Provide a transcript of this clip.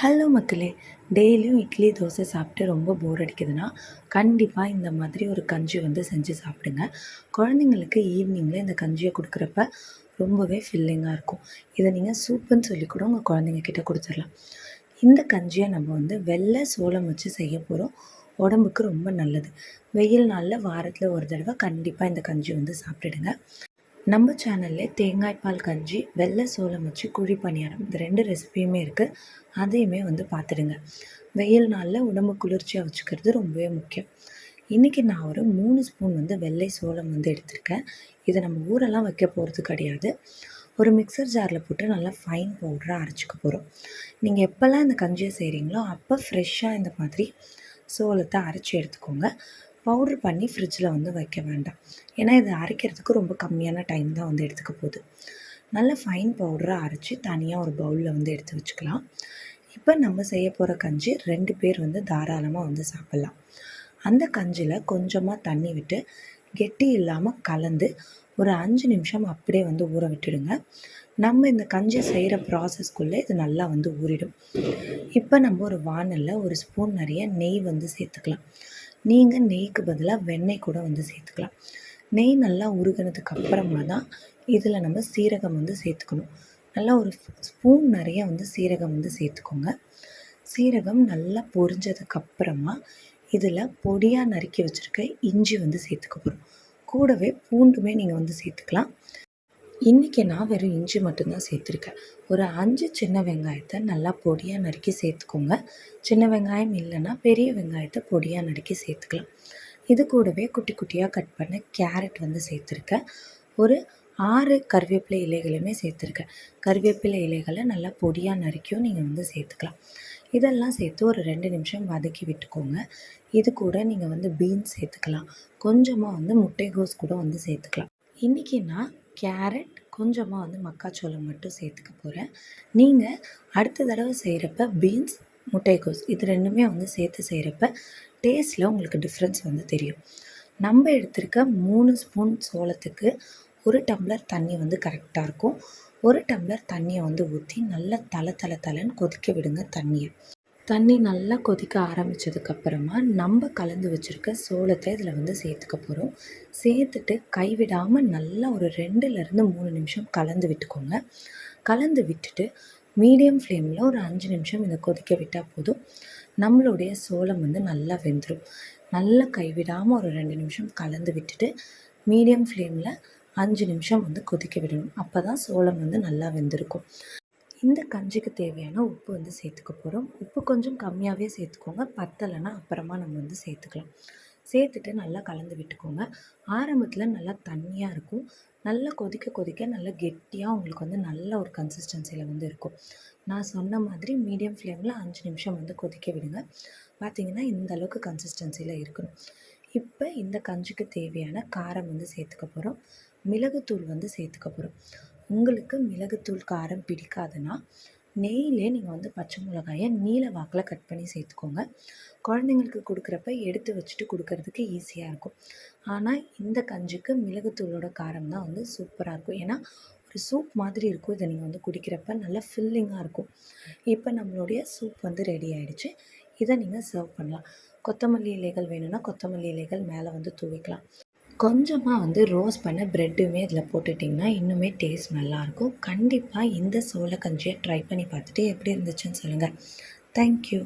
Hello மக்களே. டெய்லியும் இட்லி தோசை சாப்பிட்டு ரொம்ப போர் அடிக்குதுன்னா கண்டிப்பாக இந்த மாதிரி ஒரு கஞ்சி வந்து செஞ்சு சாப்பிடுங்க. குழந்தைங்களுக்கு ஈவினிங்கில் இந்த கஞ்சியை கொடுக்குறப்ப ரொம்பவே ஃபில்லிங்காக இருக்கும். இதை நீங்கள் சூப்புன்னு சொல்லி கூட உங்கள் குழந்தைங்க கிட்டே கொடுத்துடலாம். இந்த கஞ்சியை நம்ம வந்து வெள்ளை சோளம் வச்சு செய்ய போகிறோம் உடம்புக்கு ரொம்ப நல்லது. வெயில் நாளில் வாரத்தில் ஒரு தடவை கண்டிப்பாக இந்த கஞ்சி வந்து சாப்பிட்டுடுங்க. நம்ம சேனல்லே தேங்காய் பால் கஞ்சி வெள்ளை சோளம் வச்சு குழி பணியாரம் இந்த ரெண்டு ரெசிபியுமே இருக்குது அதையுமே வந்து பார்த்துடுங்க வெயில் நாளில் உடம்பு குளிர்ச்சியாக வச்சுக்கிறது ரொம்பவே முக்கியம். இன்றைக்கி நான் ஒரு மூணு ஸ்பூன் வந்து வெள்ளை சோளம் வந்து எடுத்திருக்கேன். இதை நம்ம ஊரெல்லாம் வைக்க போகிறது கிடையாது. ஒரு மிக்சர் ஜாரில் போட்டு நல்லா ஃபைன் பவுடராக அரைச்சிக்க போகிறோம் நீங்கள் எப்போல்லாம் இந்த கஞ்சியை செய்கிறீங்களோ அப்போ ஃப்ரெஷ்ஷாக இந்த மாதிரி சோளத்தை அரைச்சி எடுத்துக்கோங்க. பவுட்ரு பண்ணி ஃப்ரிட்ஜில் வந்து வைக்க வேண்டாம். ஏன்னா இது அரைக்கிறதுக்கு ரொம்ப கம்மியான டைம் தான் வந்து எடுத்துக்க போகுது. நல்ல ஃபைன் பவுடராக அரைச்சி தனியாக ஒரு பவுலில் வந்து எடுத்து வச்சுக்கலாம். இப்போ நம்ம செய்ய போகிற கஞ்சி ரெண்டு பேர் வந்து தாராளமாக வந்து சாப்பிட்லாம். அந்த கஞ்சியில் கொஞ்சமாக தண்ணி விட்டு கெட்டி இல்லாமல் கலந்து ஒரு அஞ்சு நிமிஷம் அப்படியே வந்து ஊற விட்டுடுங்க. நம்ம இந்த கஞ்சி செய்கிற ப்ராசஸ்க்குள்ளே இது நல்லா வந்து ஊறிடும். இப்போ நம்ம ஒரு வானலில் ஒரு ஸ்பூன் நிறைய நெய் வந்து சேர்த்துக்கலாம். நீங்கள் நெய்க்கு பதிலாக வெண்ணெய் கூட வந்து சேர்த்துக்கலாம். நெய் நல்லா உருகினதுக்கு அப்புறமா தான் இதில் நம்ம சீரகம் வந்து சேர்த்துக்கணும். நல்லா ஒரு ஸ்பூன் நிறைய வந்து சீரகம் வந்து சேர்த்துக்கோங்க. சீரகம் நல்லா பொரிஞ்சதுக்கப்புறமா இதில் பொடியாக நறுக்கி வச்சுருக்க இஞ்சி வந்து சேர்த்துக்க போகிறோம் கூடவே பூண்டுமே நீங்கள் வந்து சேர்த்துக்கலாம். இன்றைக்கி நான் வெறும் இஞ்சி மட்டும்தான் சேர்த்துருக்கேன். ஒரு அஞ்சு சின்ன வெங்காயத்தை நல்லா பொடியாக நறுக்கி சேர்த்துக்கோங்க. சின்ன வெங்காயம் இல்லைன்னா பெரிய வெங்காயத்தை பொடியாக நறுக்கி சேர்த்துக்கலாம். இது கூடவே குட்டி குட்டியாக கட் பண்ண கேரட் வந்து சேர்த்துருக்கேன். ஒரு ஆறு கருவேப்பிலை இலைகளுமே சேர்த்துருக்கேன். கருவேப்பிலை இலைகளை நல்லா பொடியாக நறுக்கியும் நீங்கள் வந்து சேர்த்துக்கலாம். இதெல்லாம் சேர்த்து ஒரு ரெண்டு நிமிஷம் வதக்கி விட்டுக்கோங்க. இது கூட நீங்கள் வந்து பீன்ஸ் சேர்த்துக்கலாம். கொஞ்சமாக வந்து முட்டைகோஸ் கூட வந்து சேர்த்துக்கலாம். இன்றைக்கி நான் கேரட் கொஞ்சமாக வந்து மக்காச்சோளம் மட்டும் சேர்த்துக்க போகிறேன் நீங்கள் அடுத்த தடவை செய்கிறப்ப பீன்ஸ் முட்டைக்கோஸ் இது ரெண்டுமே வந்து சேர்த்து செய்கிறப்ப டேஸ்ட்டில் உங்களுக்கு டிஃப்ரென்ஸ் வந்து தெரியும். நம்ம எடுத்திருக்க மூணு ஸ்பூன் சோளத்துக்கு ஒரு டம்ளர் தண்ணி வந்து கரெக்டாக இருக்கும். ஒரு டம்ளர் தண்ணியை வந்து ஊற்றி நல்லா தலை தலை தலைன்னு கொதிக்க விடுங்க தண்ணியை. தண்ணி நல்லா கொதிக்க ஆரம்பித்ததுக்கப்புறமா நம்ம கலந்து வச்சுருக்க சோளத்தை இதில் வந்து சேர்த்துக்க போகிறோம் சேர்த்துட்டு கைவிடாமல் நல்லா ஒரு ரெண்டுலேருந்து மூணு நிமிஷம் கலந்து விட்டுக்கோங்க. கலந்து விட்டுட்டு மீடியம் ஃப்ளேமில் ஒரு அஞ்சு நிமிஷம் இதை கொதிக்க விட்டால் போதும். நம்மளுடைய சோளம் வந்து நல்லா வெந்துடும் நல்லா கைவிடாமல் ஒரு ரெண்டு நிமிஷம் கலந்து விட்டுட்டு மீடியம் ஃப்ளேமில் அஞ்சு நிமிஷம் வந்து கொதிக்க விடணும். அப்போ தான் சோளம் வந்து நல்லா வெந்திருக்கும். இந்த கஞ்சிக்கு தேவையான உப்பு வந்து சேர்த்துக்க போகிறோம் உப்பு கொஞ்சம் கம்மியாகவே சேர்த்துக்கோங்க. பத்தலைன்னா அப்புறமா நம்ம வந்து சேர்த்துக்கலாம். சேர்த்துட்டு நல்லா கலந்து விட்டுக்கோங்க. ஆரம்பத்தில் நல்லா தண்ணியாக இருக்கும். நல்லா கொதிக்க கொதிக்க நல்லா கெட்டியாக உங்களுக்கு வந்து நல்ல ஒரு கன்சிஸ்டன்சியில் வந்து இருக்கும். நான் சொன்ன மாதிரி மீடியம் ஃப்ளேமில் அஞ்சு நிமிஷம் வந்து கொதிக்க விடுங்க. பார்த்திங்கன்னா இந்த அளவுக்கு கன்சிஸ்டன்சியில் இருக்கணும். இப்போ இந்த கஞ்சிக்கு தேவையான காரம் வந்து சேர்த்துக்க போகிறோம் மிளகுத்தூள் வந்து சேர்த்துக்க போகிறோம் உங்களுக்கு மிளகுத்தூள் காரம் பிடிக்காதுன்னா நெய்யிலே நீங்கள் வந்து பச்சை மிளகாயை நீல வாக்கில் கட் பண்ணி சேர்த்துக்கோங்க. குழந்தைங்களுக்கு கொடுக்குறப்ப எடுத்து வச்சுட்டு கொடுக்கறதுக்கு ஈஸியாக இருக்கும். ஆனால் இந்த கஞ்சிக்கு மிளகுத்தூளோட காரம் தான் வந்து சூப்பராக இருக்கும். ஏன்னா ஒரு சூப் மாதிரி இருக்கும். இதை நீங்கள் வந்து குடிக்கிறப்ப நல்லா ஃபில்லிங்காக இருக்கும். இப்போ நம்மளுடைய சூப் வந்து ரெடி ஆகிடுச்சு இதை நீங்கள் சர்வ் பண்ணலாம். கொத்தமல்லி இலைகள் வேணும்னா கொத்தமல்லி இலைகள் மேலே வந்து தூவிக்கலாம். கொஞ்சமாக வந்து ரோஸ் பண்ண ப்ரெட்டுமே இதில் போட்டுட்டிங்கன்னா இன்னுமே டேஸ்ட் நல்லாயிருக்கும். கண்டிப்பாக இந்த சோளக்கஞ்சியை ட்ரை பண்ணி பார்த்துட்டு எப்படி இருந்துச்சுன்னு சொல்லுங்கள் தேங்க்யூ